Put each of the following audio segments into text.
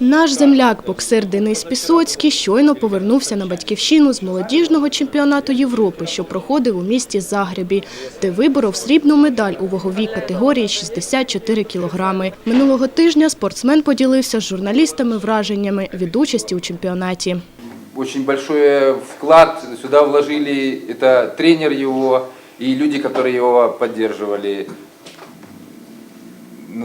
Наш земляк, боксер Денис Пісоцький, щойно повернувся на батьківщину з молодіжного чемпіонату Європи, що проходив у місті Загребі, де виборов срібну медаль у ваговій категорії 64 кілограми. Минулого тижня спортсмен поділився з журналістами враженнями від участі у чемпіонаті. Очень большой вклад сюда вложили, это тренер его и люди, которые его поддерживали,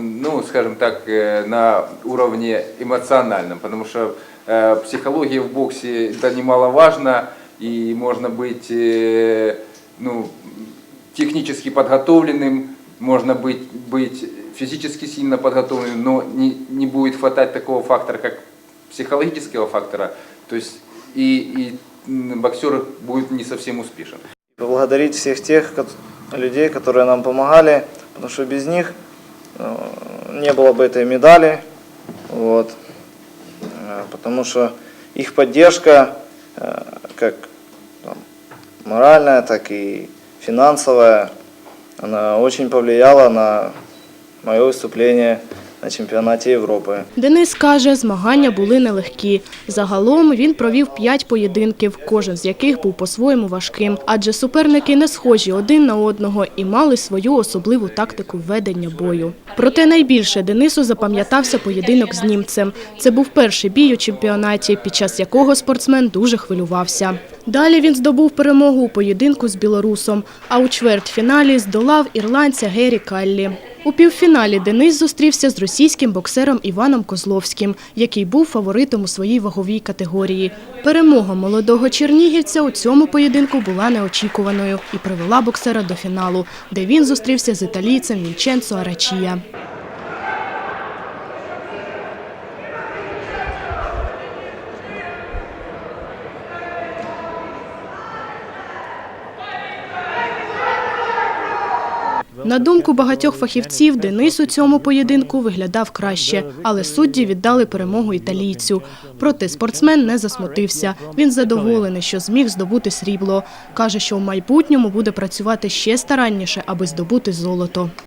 ну, скажем так, э, на уровне эмоциональном, потому что э, психология в боксе это немаловажно, и можно быть э, ну, технически подготовленным, можно быть, быть физически сильно подготовленным, но не, не будет хватать такого фактора, как психологического фактора, то есть и, и боксер будет не совсем успешен. Поблагодарить всех тех людей, которые нам помогали, потому что без них не было бы этой медали. Вот. Э, Потому что их поддержка, э, как там, моральная, так и финансовая, она очень повлияла на мое выступление на чемпионате Европы. Денис каже, змагання були нелегкі. Загалом він провів п'ять поєдинків, кожен з яких був по-своєму важким, адже суперники не схожі один на одного і мали свою особливу тактику ведення бою. Проте найбільше Денису запам'ятався поєдинок з німцем. Це був перший бій у чемпіонаті, під час якого спортсмен дуже хвилювався. Далі він здобув перемогу у поєдинку з білорусом, а у чвертьфіналі здолав ірландця Гері Каллі. У півфіналі Денис зустрівся з російським боксером Іваном Козловським, який був фаворитом у своїй ваговій категорії. Перемога молодого чернігівця у цьому поєдинку була неочікуваною і привела боксера до фіналу, де він зустрівся з італійцем Вінченцо Арачія. На думку багатьох фахівців, Денис у цьому поєдинку виглядав краще, але судді віддали перемогу італійцю. Проте спортсмен не засмутився. Він задоволений, що зміг здобути срібло. Каже, що в майбутньому буде працювати ще старанніше, аби здобути золото.